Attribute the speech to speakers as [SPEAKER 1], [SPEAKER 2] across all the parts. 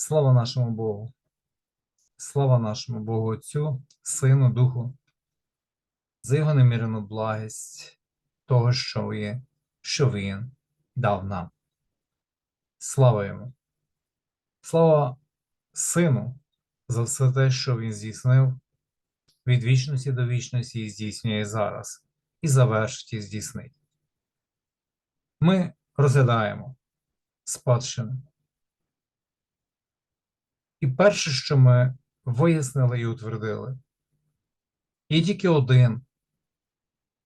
[SPEAKER 1] Слава нашому Богу. Слава нашому Богу Отцю, Сину, Духу, за його немірену благість того, що є, що Він дав нам. Слава йому. Слава Сину за все те, що Він здійснив від вічності до вічності і здійснює зараз, і завершить і здійснить. Ми розглядаємо спадщину. І перше, що ми вияснили і утвердили, є тільки один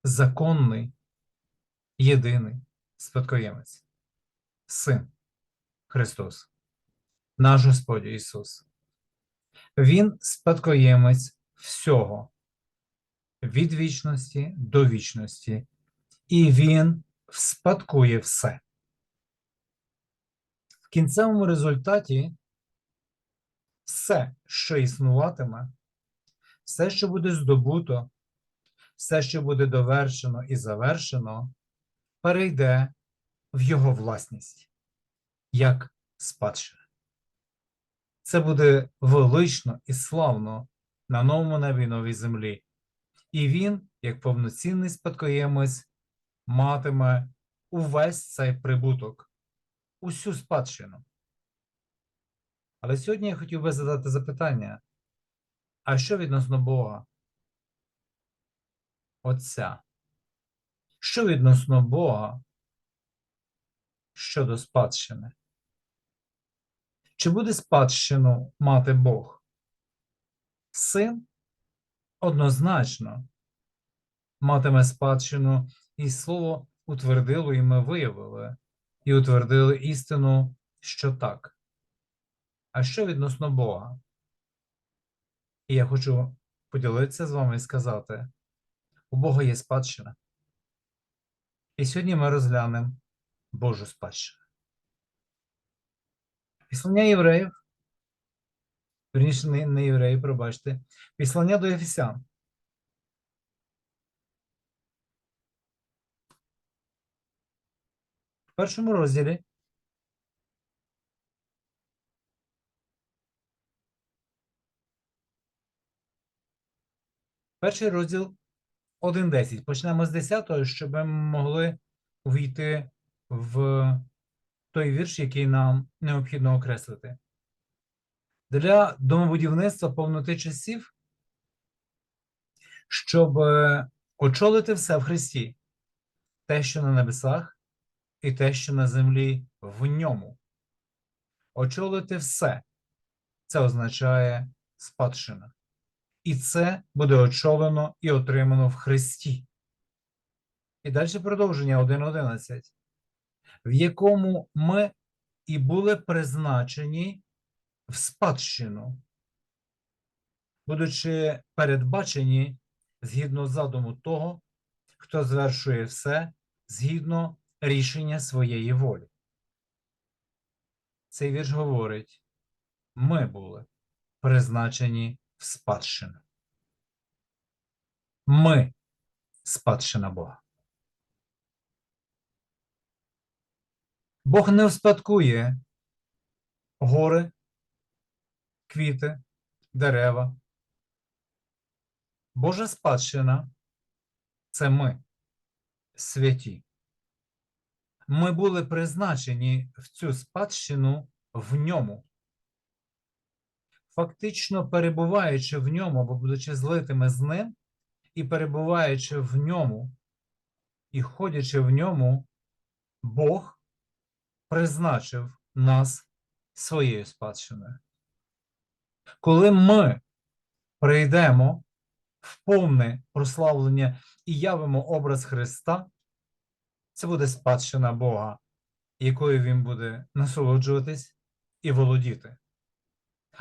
[SPEAKER 1] законний, єдиний спадкоємець Син Христос, наш Господь Ісус. Він спадкоємець всього від вічності до вічності, і Він вспадкує все. В кінцевому результаті все, що існуватиме, все, що буде здобуто, все, що буде довершено і завершено, перейде в його власність як спадщина. Це буде велично і славно на новому небі новій землі. І він, як повноцінний спадкоємець, матиме увесь цей прибуток, усю спадщину. Але сьогодні я хотів би задати запитання: а що відносно Бога? Отця? Що відносно Бога щодо спадщини? Чи буде спадщину мати Бог? Син однозначно матиме спадщину, і слово утвердило, і ми виявили, і утвердили істину, що так. А що відносно Бога? І я хочу поділитися з вами і сказати: у Бога є спадщина. І сьогодні ми розглянемо Божу спадщину. Післання євреїв, верніше не, не євреї, пробачте, післання до Ефесян. В першому розділі Перший розділ 1.10. Почнемо з 10, щоб ми могли увійти в той вірш, який нам необхідно окреслити. Для домобудівництва повноти часів, щоб е, очолити все в Христі, те, що на небесах, і те, що на землі в ньому. Очолити все. Це означає спадщина. І це буде очолено і отримано в Христі. І далі продовження 1.11, в якому ми і були призначені в спадщину, будучи передбачені згідно задуму того, хто звершує все згідно рішення своєї волі. Цей вірш говорить: ми були призначені в спадщину. Ми спадщина Бога. Бог не успадкує гори, квіти, дерева. Божа спадщина це ми, святі. Ми були призначені в цю спадщину в ньому фактично перебуваючи в ньому, або будучи злитими з ним, і перебуваючи в ньому, і ходячи в ньому, Бог призначив нас своєю спадщиною. Коли ми прийдемо в повне прославлення і явимо образ Христа, це буде спадщина Бога, якою Він буде насолоджуватись і володіти.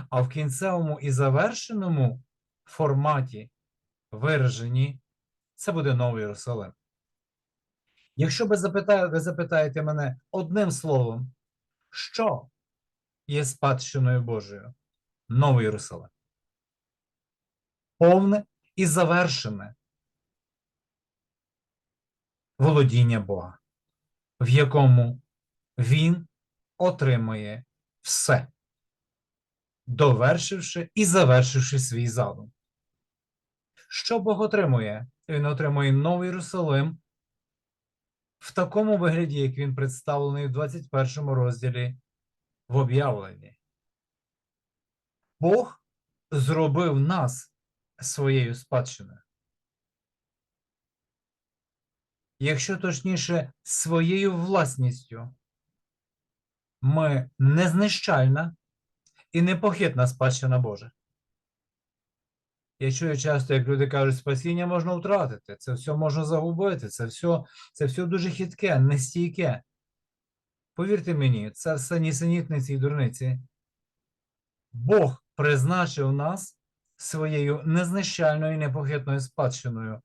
[SPEAKER 1] А в кінцевому і завершеному форматі вираженні це буде Новий Єрусалим. Якщо ви запитаєте, ви запитаєте мене одним словом, що є спадщиною Божою? Новий Єрусалим. Повне і завершене володіння Бога, в якому Він отримує все довершивши і завершивши свій задум. Що Бог отримує? Він отримує новий Єрусалим в такому вигляді, як він представлений в 21 розділі в об'явленні. Бог зробив нас своєю спадщиною. Якщо точніше, своєю власністю, ми незнищальна і непохитна спадщина Божа. Я чую часто, як люди кажуть, спасіння можна втратити, це все можна загубити, це все, це все дуже хитке, нестійке. Повірте мені, це все нісенітниці і дурниці. Бог призначив нас своєю незнищальною і непохитною спадщиною,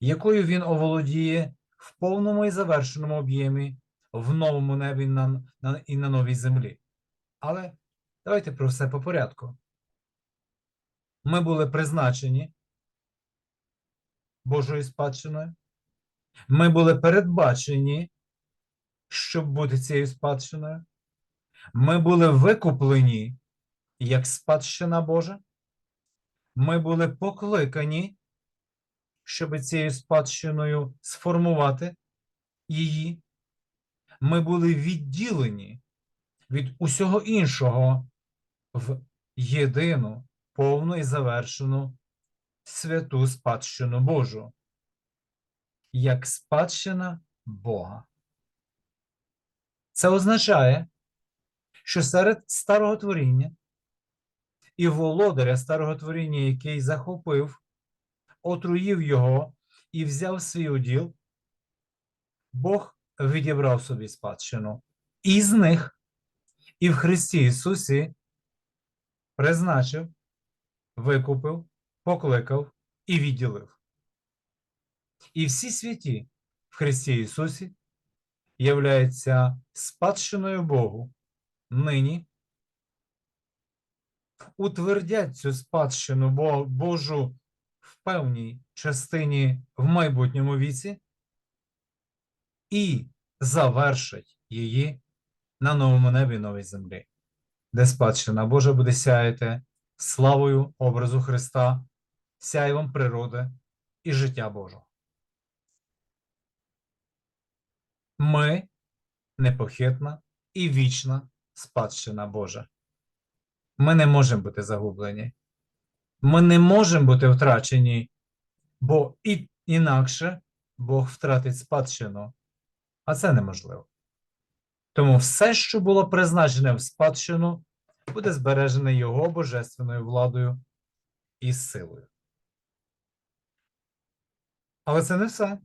[SPEAKER 1] якою він оволодіє в повному і завершеному об'ємі в новому небі і на новій землі. Але давайте про все по порядку. Ми були призначені Божою спадщиною. Ми були передбачені, щоб бути цією спадщиною. Ми були викуплені як спадщина Божа. Ми були покликані, щоб цією спадщиною сформувати її. Ми були відділені від усього іншого в єдину, повну і завершену святу спадщину Божу, як спадщина Бога. Це означає, що серед старого творіння і володаря старого творіння, який захопив, отруїв його і взяв свій уділ, Бог відібрав собі спадщину. Із них і в Христі Ісусі призначив, викупив, покликав і відділив. І всі святі в Христі Ісусі являються спадщиною Богу нині утвердять цю спадщину Божу в певній частині в майбутньому віці і завершать її на новому небі новій землі, де спадщина Божа буде сяяти славою образу Христа, сяєвом природи і життя Божого. Ми непохитна і вічна спадщина Божа. Ми не можемо бути загублені. Ми не можемо бути втрачені, бо інакше Бог втратить спадщину, а це неможливо. Тому все, що було призначене в спадщину, буде збережене Його божественною владою і силою. Але це не все.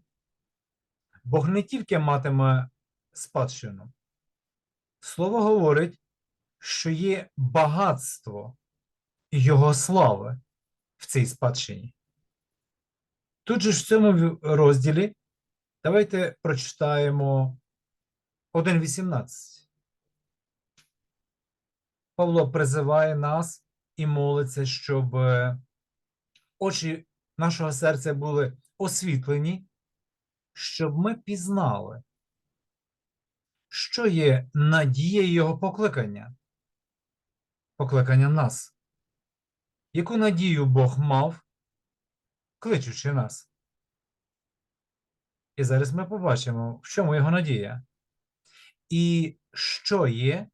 [SPEAKER 1] Бог не тільки матиме спадщину. Слово говорить, що є багатство Його слави в цій спадщині. Тут же в цьому розділі давайте прочитаємо 1.18. Павло призиває нас і молиться, щоб е, очі нашого серця були освітлені, щоб ми пізнали, що є надією Його покликання, покликання нас. Яку надію Бог мав, кличучи нас? І зараз ми побачимо, в чому його надія. І що є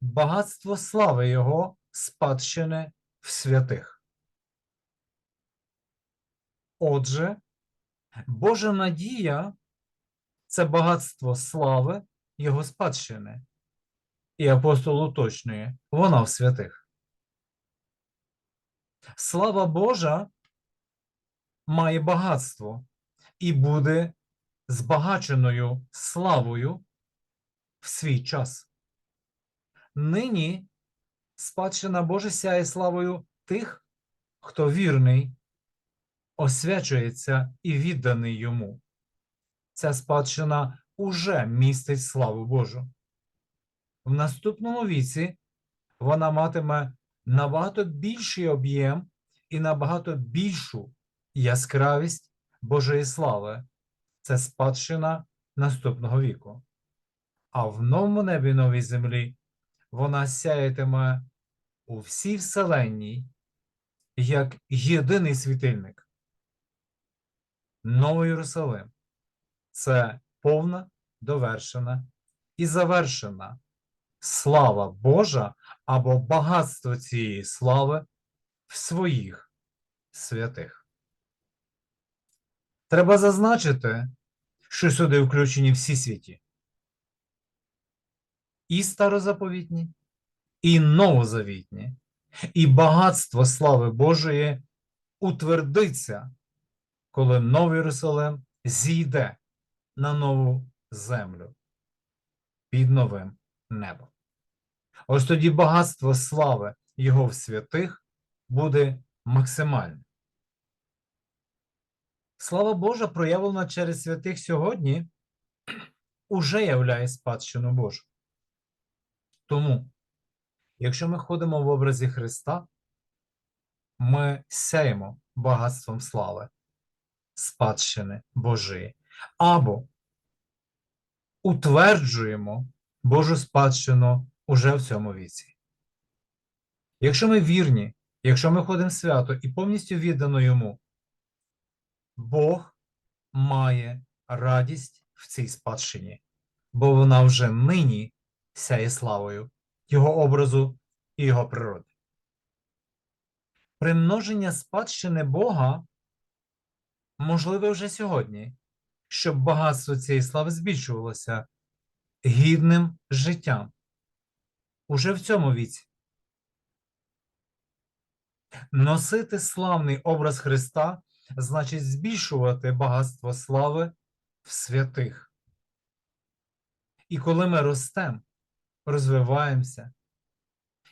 [SPEAKER 1] багатство слави Його спадщини в святих. Отже, Божа надія це багатство слави Його спадщини. І апостол уточнює, вона в святих. Слава Божа має багатство і буде збагаченою славою в свій час. Нині спадщина Божа сяє славою тих, хто вірний, освячується і відданий йому. Ця спадщина уже містить славу Божу. В наступному віці вона матиме набагато більший об'єм і набагато більшу яскравість Божої слави. Це спадщина наступного віку. А в новому небі новій землі вона сяятиме у всій вселенній як єдиний світильник. Новий Єрусалим це повна, довершена і завершена слава Божа або багатство цієї слави в своїх святих. Треба зазначити, що сюди включені всі святі. І старозаповітні, і новозавітні, і багатство слави Божої утвердиться, коли Новий Єрусалим зійде на нову землю під новим небом. Ось тоді багатство слави Його в святих буде максимальне. Слава Божа, проявлена через святих сьогодні, уже являє спадщину Божу. Тому, якщо ми ходимо в образі Христа, ми сяємо багатством слави, спадщини Божої, або утверджуємо Божу спадщину уже в цьому віці. Якщо ми вірні, якщо ми ходимо свято і повністю віддано йому, Бог має радість в цій спадщині, бо вона вже нині сяє славою Його образу і Його природи. Примноження спадщини Бога можливе вже сьогодні, щоб багатство цієї слави збільшувалося гідним життям уже в цьому віці. Носити славний образ Христа значить збільшувати багатство слави в святих. І коли ми ростемо, розвиваємося,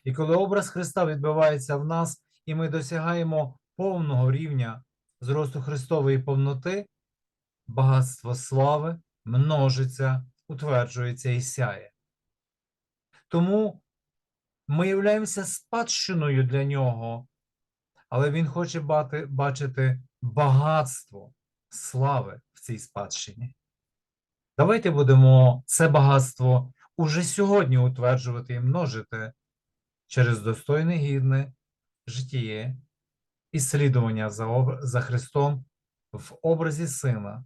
[SPEAKER 1] і коли образ Христа відбувається в нас, і ми досягаємо повного рівня зросту Христової повноти, багатство слави множиться, утверджується і сяє. Тому ми являємося спадщиною для нього, але він хоче бати, бачити багатство слави в цій спадщині. Давайте будемо це багатство уже сьогодні утверджувати і множити через достойне гідне життя і слідування за, об... за Христом в образі Сина,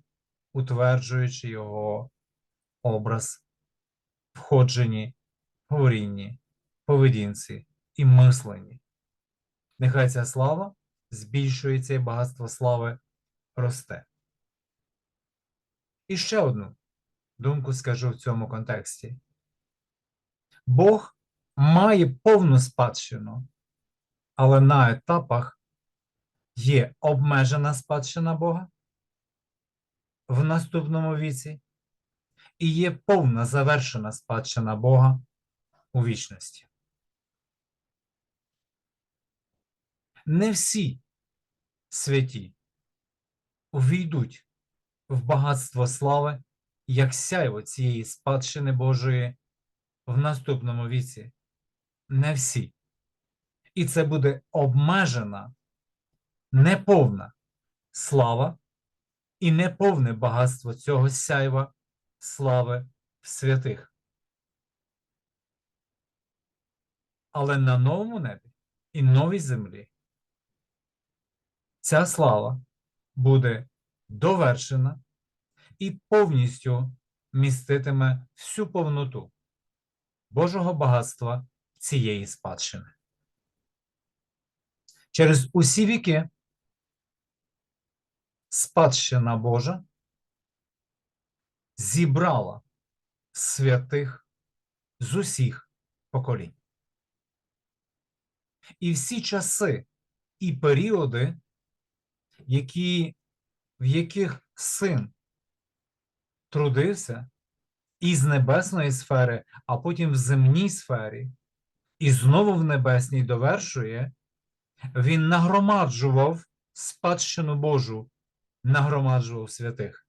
[SPEAKER 1] утверджуючи Його образ в ходженні, говорінні, поведінці і мисленні. Нехай ця слава збільшується і багатство слави росте. І ще одну думку скажу в цьому контексті. Бог має повну спадщину, але на етапах є обмежена спадщина Бога в наступному віці, і є повна завершена спадщина Бога у вічності. Не всі святі увійдуть в багатство слави, як сяйво цієї спадщини Божої в наступному віці. Не всі. І це буде обмежена, неповна слава і неповне багатство цього сяйва слави святих. Але на новому небі і новій землі ця слава буде довершена і повністю міститиме всю повноту Божого багатства цієї спадщини. Через усі віки спадщина Божа зібрала святих з усіх поколінь. І всі часи і періоди, які, в яких син трудився із небесної сфери, а потім в земній сфері, і знову в небесній довершує, він нагромаджував спадщину Божу, нагромаджував святих,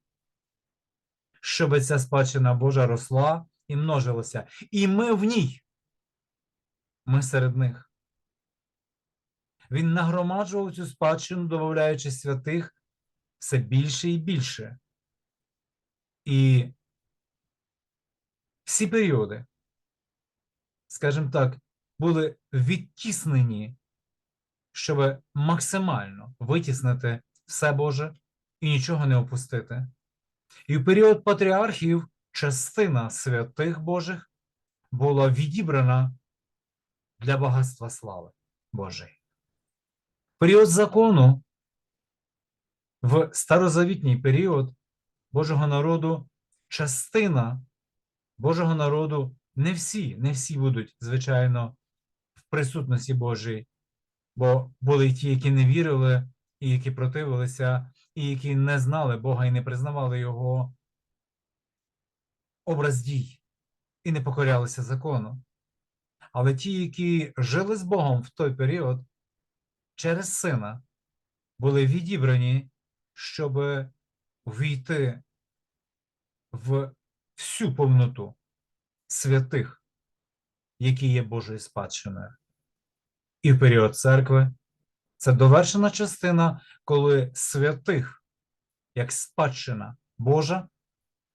[SPEAKER 1] щоб ця спадщина Божа росла і множилася. І ми в ній, ми серед них. Він нагромаджував цю спадщину, додаючи святих все більше і більше. І всі періоди, скажімо так, були відтіснені, щоб максимально витіснити все Боже і нічого не опустити. І в період патріархів частина святих Божих була відібрана для багатства слави Божої. Період закону, в старозавітній період Божого народу, частина Божого народу, не всі, не всі будуть, звичайно, в присутності Божій, бо були й ті, які не вірили, і які противилися, і які не знали Бога і не признавали Його образ дій і не покорялися закону. Але ті, які жили з Богом в той період, через сина були відібрані, щоб війти в всю повноту святих, які є Божою спадщиною. І в період церкви це довершена частина, коли святих, як спадщина Божа,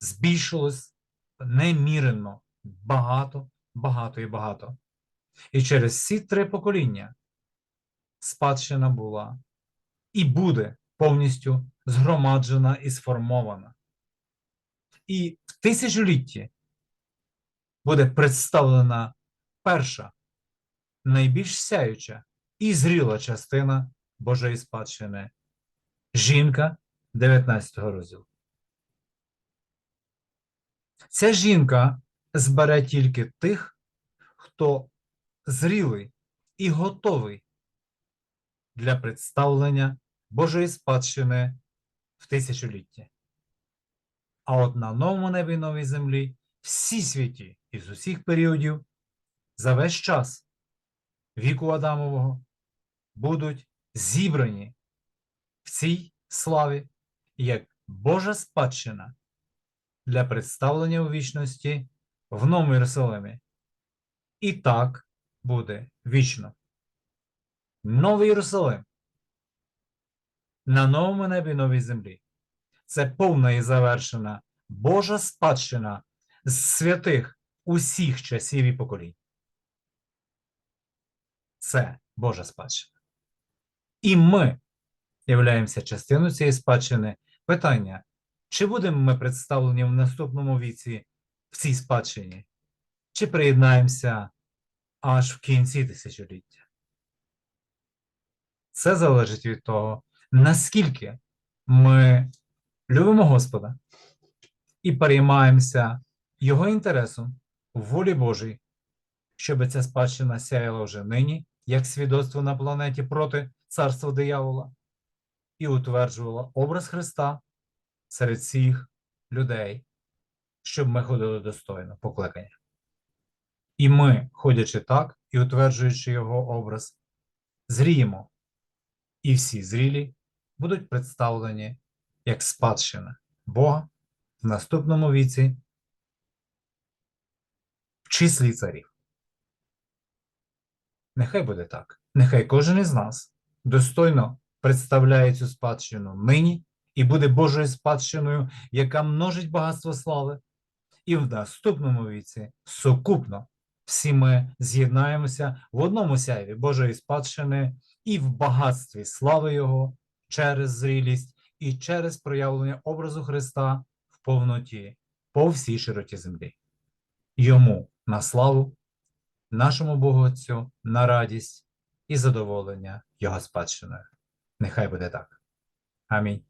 [SPEAKER 1] збільшилось немірено багато, багато і багато. І через всі три покоління спадщина була і буде повністю згромаджена і сформована. І тисячолітті буде представлена перша, найбільш сяюча і зріла частина Божої спадщини жінка 19 розділу. Ця жінка збере тільки тих, хто зрілий і готовий для представлення Божої спадщини в тисячолітті. А от на новому небі новій землі всі святі із усіх періодів за весь час віку Адамового будуть зібрані в цій славі як Божа спадщина для представлення у вічності в Новому Єрусалимі. І так буде вічно. Новий Єрусалим на новому небі новій землі. Це повна і завершена Божа спадщина з святих усіх часів і поколінь. Це Божа спадщина. І ми являємося частиною цієї спадщини. Питання: чи будемо ми представлені в наступному віці в цій спадщині, чи приєднаємося аж в кінці тисячоліття? Це залежить від того, наскільки ми любимо Господа і переймаємося Його інтересом волі Божій, щоб ця спадщина сяяла вже нині, як свідоцтво на планеті проти царства диявола, і утверджувала образ Христа серед всіх людей, щоб ми ходили достойно покликання. І ми, ходячи так і утверджуючи його образ, зріємо, і всі зрілі будуть представлені як спадщина Бога в наступному віці в числі царів. Нехай буде так. Нехай кожен із нас достойно представляє цю спадщину нині і буде Божою спадщиною, яка множить багатство слави. І в наступному віці сукупно всі ми з'єднаємося в одному сяйві Божої спадщини і в багатстві слави Його через зрілість і через проявлення образу Христа в повноті по всій широті землі. Йому на славу, нашому Богу Отцю на радість і задоволення Його спадщиною. Нехай буде так. Амінь.